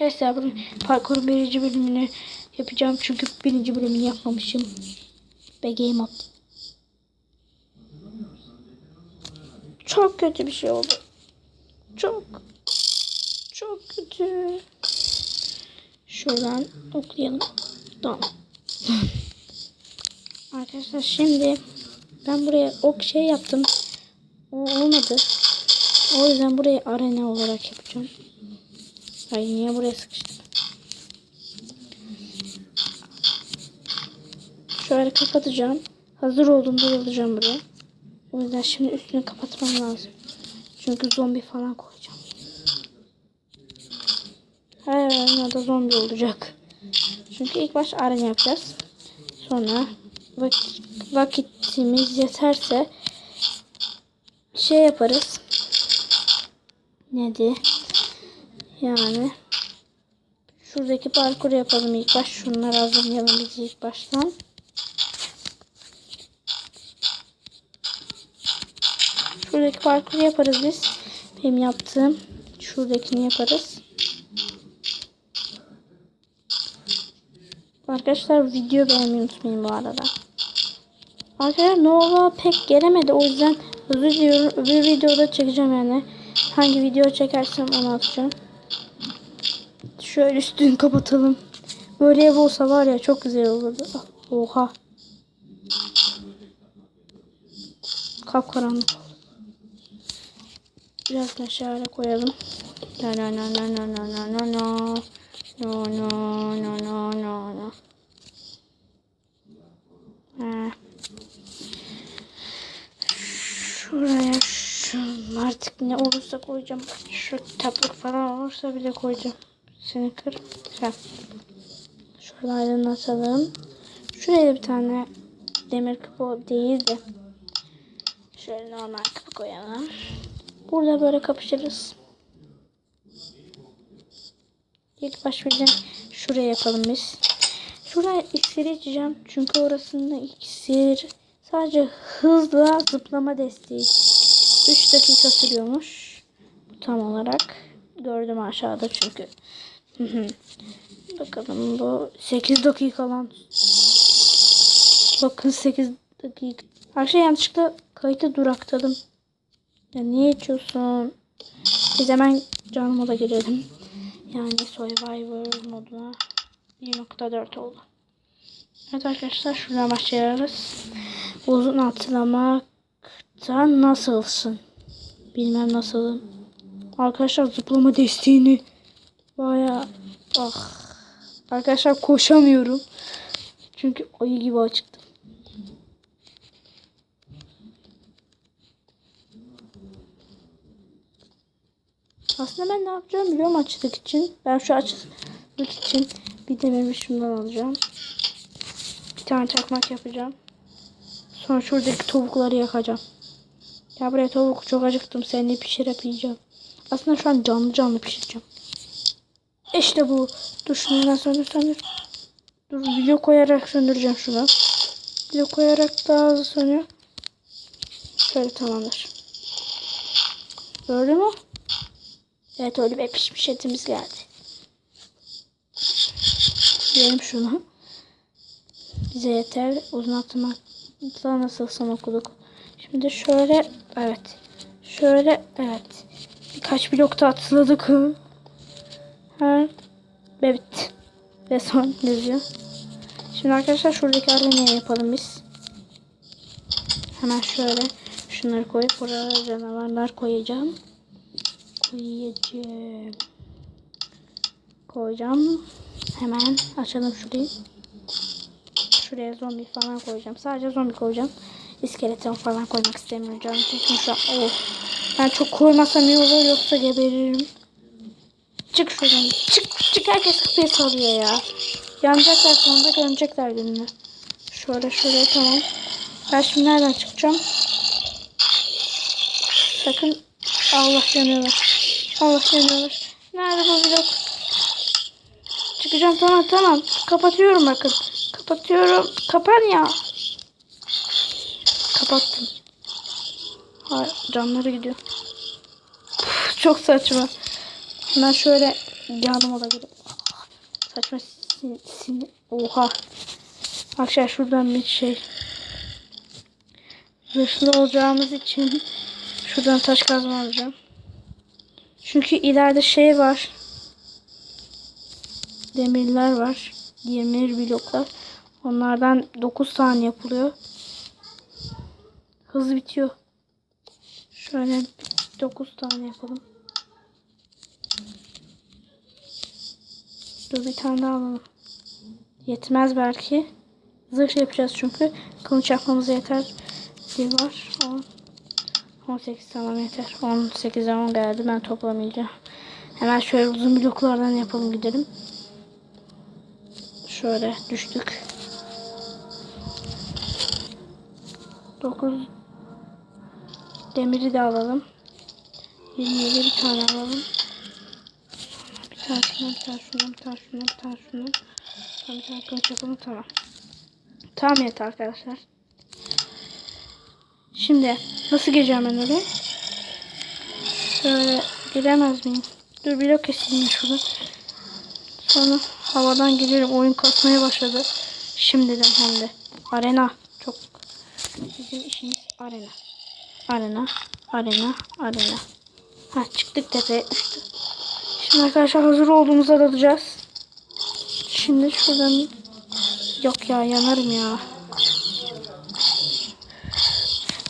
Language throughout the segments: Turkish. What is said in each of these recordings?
Arkadaşlar bu parkurun birinci bölümünü yapacağım. Çünkü birinci bölümünü yapmamışım. Ve game up. Çok kötü bir şey oldu. Çok. Çok kötü. Şuradan okuyalım. Tamam. Arkadaşlar şimdi ben buraya ok şey yaptım. O olmadı. O yüzden burayı arena olarak yapacağım. Ay niye buraya sıkıştım? Şöyle kapatacağım. Hazır olduğumda alacağım buraya. O yüzden şimdi üstünü kapatmam lazım. Çünkü zombi falan koyacağım. Her arenada zombi olacak. Çünkü ilk baş arena yapacağız. Sonra vakit, vakitimiz yeterse şey yaparız. Neydi? Yani şuradaki parkuru yapalım ilk baş. Şunları hazırlayalım biz ilk baştan. Şuradaki parkuru yaparız biz. Benim yaptığım şuradakini yaparız. Arkadaşlar video beğenmeyi unutmayın bu arada. Arkadaşlar Nova pek gelemedi o yüzden özür diliyorum. Öbür videoda çekeceğim yani. Hangi video çekersem onu atacağım. Şöyle üstünü kapatalım. Böyle ev olsa var ya çok güzel olurdu. Ah, Oha. Kapkaranlık oldu. Biraz meşale koyalım. No no no no no no no no no. No no no no no no. Şuraya şu artık ne olursa koyacağım. Şu kitaplık falan olursa bile koyacağım. Seni kır. Ha. Şurada aydınlatalım. Şuraya bir tane demir kapı değil de şöyle normal kapı koyalım. Burada böyle kapışırız. İlk baş şuraya yapalım biz. Şuraya iksiri içeceğim. Çünkü orasında iksir sadece hızla zıplama desteği. 3 dakika sürüyormuş. Tam olarak. Gördüm aşağıda çünkü. Bakalım bu 8 dakika lan. Bakın 8 dakika. Her şey yanlışlıkla kayıtı duraktadım. Ya niye içiyorsun? Biz hemen can moda girelim. Yani Survivor moduna 1.4 oldu. Evet arkadaşlar şuradan başlayalım. Uzun atlamakta nasılsın? Bilmem nasılım. Arkadaşlar zıplama desteğini baya ah. Arkadaşlar koşamıyorum. Çünkü ayı gibi açıktım. Aslında ben ne yapacağım biliyorum açlık için. Ben şu açlık için bir de benim şundan alacağım. Bir tane çakmak yapacağım. Sonra şuradaki tavukları yakacağım. Ya buraya tavuk çok acıktım. Seninle pişirip yiyeceğim. Aslında şu an canlı canlı pişireceğim. İşte bu. Dur şunu ben söndür. Dur video koyarak söndüreceğim şunu. Video koyarak daha hızlı sönüyor. Şöyle tamamdır. Gördün mü? Evet öyle bir pişmiş etimiz geldi. Yiyelim şunu. Bize yeter. Uzun atmakla nasılsın okuduk. Şimdi şöyle evet. Şöyle evet. Birkaç blokta atladık. Ve bitti. Ve son yazıyor. Şimdi arkadaşlar şuradaki arenayı yapalım biz. Hemen şöyle şunları koyup buraya canavarlar koyacağım koyacağım. Koyacağım. Hemen açalım şurayı. Şuraya zombi falan koyacağım. Sadece zombi koyacağım. İskeleton falan koymak istemiyorum canım. An. Oh. Ben çok koymasam iyi olur yoksa geberirim. Çık şuradan. Çık çık herkes kapıyı salıyor ya. Yanacaklar sonunda görecekler gününü. Şöyle şöyle tamam. Ben şimdi nereden çıkacağım? Sakın Allah yanıyorlar. Allah yanıyorlar. Nerede bu blok? Çıkacağım tamam tamam. Kapatıyorum bakın. Kapatıyorum. Kapan ya. Kapattım. Hayır canları gidiyor. Çok saçma. Ben şöyle yardım olabilir. Saçma sin, sin oha. Arkadaşlar şuradan bir şey. Zırhlı olacağımız için şuradan taş kazma alacağım. Çünkü ileride şey var. Demirler var. Demir bloklar. Onlardan 9 tane yapılıyor. Hız bitiyor. Şöyle 9 tane yapalım. Dur bir tane daha alalım. Yetmez belki. Zırh yapacağız çünkü. Kılıç yapmamıza yeter. Bir var. 10. 18 tamam yeter. 18'e 10 geldi. Ben toplamayacağım. Hemen şöyle uzun bloklardan yapalım gidelim. Şöyle düştük. 9 demiri de alalım. 27 bir tane alalım. Şundan, bir tane şundan, bir tane şundan. Tamam, kılıç yapalım, tamam. Tamam yeter arkadaşlar. Şimdi nasıl gireceğim ben oraya? Şöyle giremez miyim? Dur blok keseyim şurada. Sonra havadan girerim. Oyun kasmaya başladı. Şimdiden hem de. Arena. Çok. Bizim işimiz arena. Arena. Arena. Arena. Ha çıktık tepeye düştü. Şimdi arkadaşlar hazır olduğumuzda dalacağız. Şimdi şuradan yok ya yanarım ya.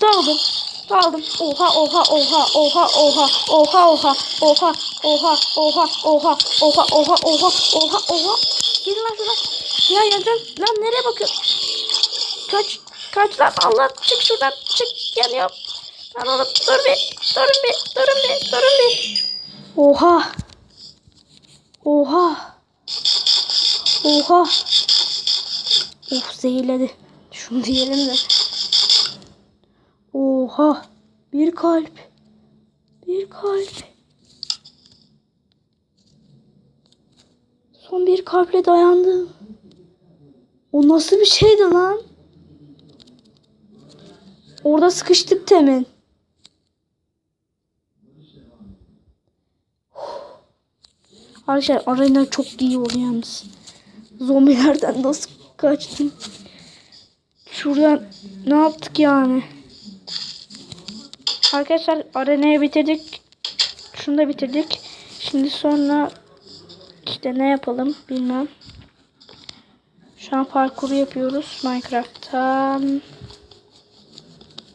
Daldım. Daldım. Oha oha oha oha oha oha oha oha oha oha oha oha oha oha oha oha Gelin lan şuradan. Ya yanacağım. Lan nereye bakıyorsun? Kaç. Kaç lan Allah çık şuradan çık yanıyorum. Lan oğlum dur bir durun bir durun bir durun bir. Oha. Oha. Oha. Of zehirledi. Şunu diyelim de. Oha. Bir kalp. Bir kalp. Son bir kalple dayandım. O nasıl bir şeydi lan? Orada sıkıştık temin. Arkadaşlar arena çok iyi oldu yalnız. Zombilerden nasıl kaçtım? Şuradan ne yaptık yani? Arkadaşlar arenayı bitirdik. Şunu da bitirdik. Şimdi sonra işte ne yapalım bilmem. Şu an parkuru yapıyoruz Minecraft'tan.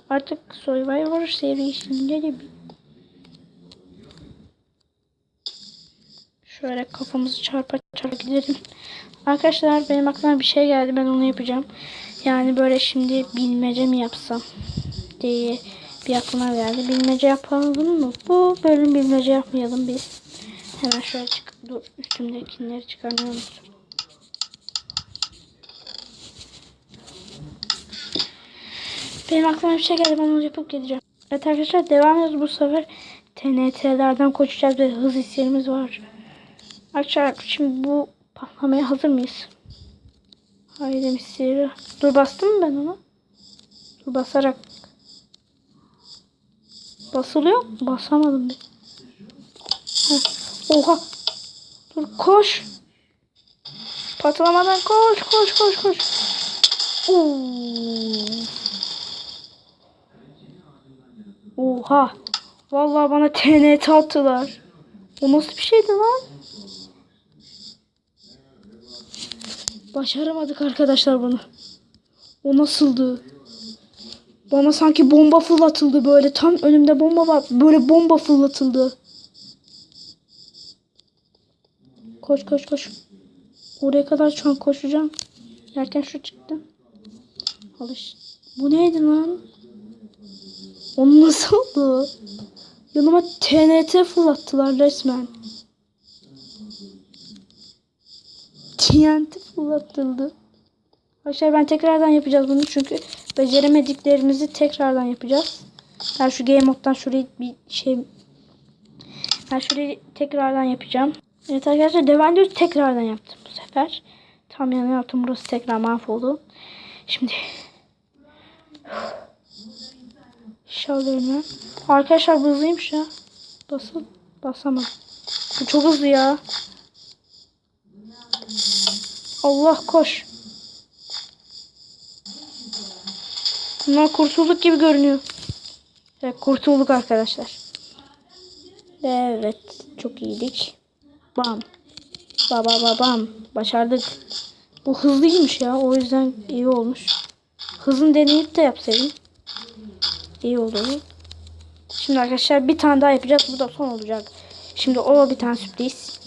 Artık Survivor serisinde de bir Şöyle kafamızı çarpa çarpa gidelim. Arkadaşlar benim aklıma bir şey geldi. Ben onu yapacağım. Yani böyle şimdi bilmece mi yapsam diye bir aklıma geldi. Bilmece yapalım mı? Bu bölüm bilmece yapmayalım biz. Hemen şöyle çık. Dur üstümdekileri çıkarmıyorum. Benim aklıma bir şey geldi. Ben onu yapıp geleceğim. Evet arkadaşlar devam ediyoruz. Bu sefer TNT'lerden koşacağız ve hız hislerimiz var. Arkadaşlar şimdi bu patlamaya hazır mıyız? Haydi misiri. Dur bastım mı ben onu? Dur basarak. Basılıyor mu? Basamadım bir. Heh. Oha. Dur koş. Patlamadan koş koş koş koş. Oo. Oha. Vallahi bana TNT attılar. O nasıl bir şeydi lan? Başaramadık arkadaşlar bunu. O nasıldı? Bana sanki bomba fırlatıldı böyle. Tam önümde bomba var. Böyle bomba fırlatıldı. Koş koş koş. Oraya kadar şu an koşacağım. Derken şu çıktı. Alış. Bu neydi lan? Onu nasıl oldu? Yanıma TNT fırlattılar resmen. TNT fırlatıldı. Arkadaşlar ben tekrardan yapacağız bunu çünkü beceremediklerimizi tekrardan yapacağız. Ben şu game moddan şurayı bir şey ben şurayı tekrardan yapacağım. Evet arkadaşlar devam ediyoruz. Tekrardan yaptım bu sefer. Tam yana yaptım. Burası tekrar mahvoldu. Şimdi Şalıyorum Arkadaşlar hızlıymış ya. Basın. Basamadım. Bu çok hızlı ya. Allah koş. Bunlar kurtulduk gibi görünüyor. Evet kurtulduk arkadaşlar. Evet çok iyiydik. Bam. Ba ba ba bam. Başardık. Bu hızlıymış ya. O yüzden iyi olmuş. Hızını deneyip de yapsaydım. İyi oldu. Şimdi arkadaşlar bir tane daha yapacağız. Bu da son olacak. Şimdi o bir tane sürpriz.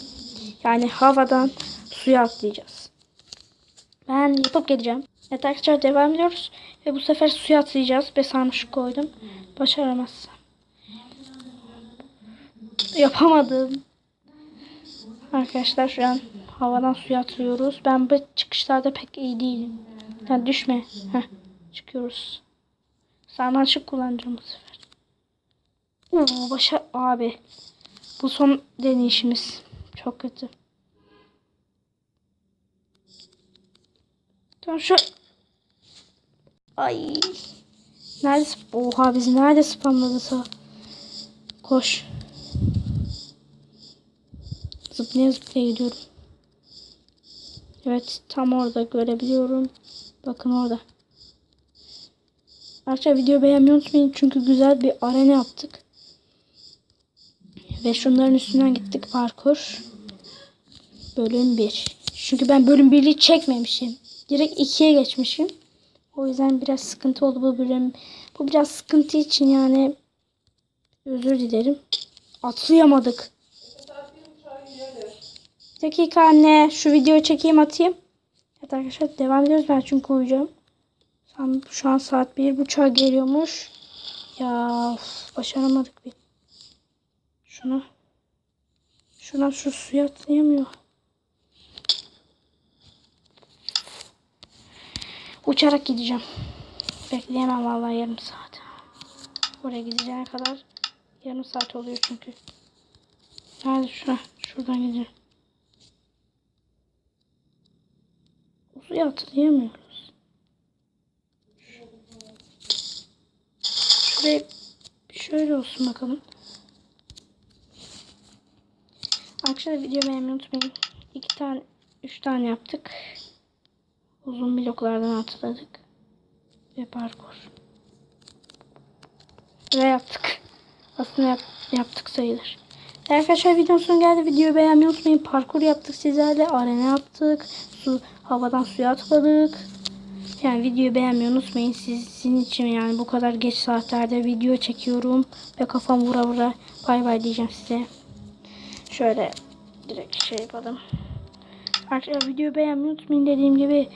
Yani havadan suya atlayacağız. Ben yapıp geleceğim. Evet arkadaşlar devam ediyoruz. Ve bu sefer suya atlayacağız. Ve sarmışık koydum. Başaramazsam. Yapamadım. Arkadaşlar şu an havadan suya atlıyoruz. Ben bu çıkışlarda pek iyi değilim. Yani düşme. Heh, çıkıyoruz. Sarmaşık kullanacağım bu sefer. Oo, başa abi. Bu son deneyişimiz. Çok kötü. Tamam şu Ay. Nerede? Oha bizi nerede spamladı ta? Koş. Zıplaya zıplaya gidiyorum. Evet tam orada görebiliyorum. Bakın orada. Arkadaşlar video beğenmeyi unutmayın. Çünkü güzel bir arena yaptık. Ve şunların üstünden gittik parkur. Bölüm 1. Çünkü ben bölüm 1'i çekmemişim. Direkt 2'ye geçmişim. O yüzden biraz sıkıntı oldu bu bölüm. Bu biraz sıkıntı için yani özür dilerim. Atlayamadık. Bir dakika anne. Şu videoyu çekeyim atayım. Evet arkadaşlar devam ediyoruz. Ben çünkü uyuyacağım. Şu an saat bir buçuğa geliyormuş. Ya of, başaramadık bir. Şuna. Şuna şu suya atlayamıyor. Uçarak gideceğim. Bekleyemem vallahi yarım saat. Oraya gideceğine kadar yarım saat oluyor çünkü. Nerede şu? Şuradan gideceğim. Suya atlayamıyoruz. Şuraya şöyle olsun bakalım. Arkadaşlar video beğenmeyi unutmayın. İki tane, üç tane yaptık. Uzun bloklardan atladık. Ve parkur. Ve yaptık. Aslında yap- yaptık sayılır. Arkadaşlar videonun sonu geldi. Videoyu beğenmeyi unutmayın. Parkur yaptık sizlerle. Arena yaptık. Su, havadan suya atladık. Yani videoyu beğenmeyi unutmayın. Sizin için yani bu kadar geç saatlerde video çekiyorum. Ve kafam vura vura bay bay diyeceğim size. Şöyle direkt şey yapalım. Arkadaşlar videoyu beğenmeyi unutmayın dediğim gibi.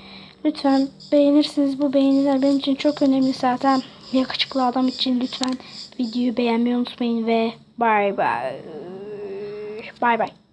Lütfen beğenirsiniz. Bu beğeniler benim için çok önemli zaten. Yakışıklı adam için lütfen videoyu beğenmeyi unutmayın ve bay bay. Bay bay.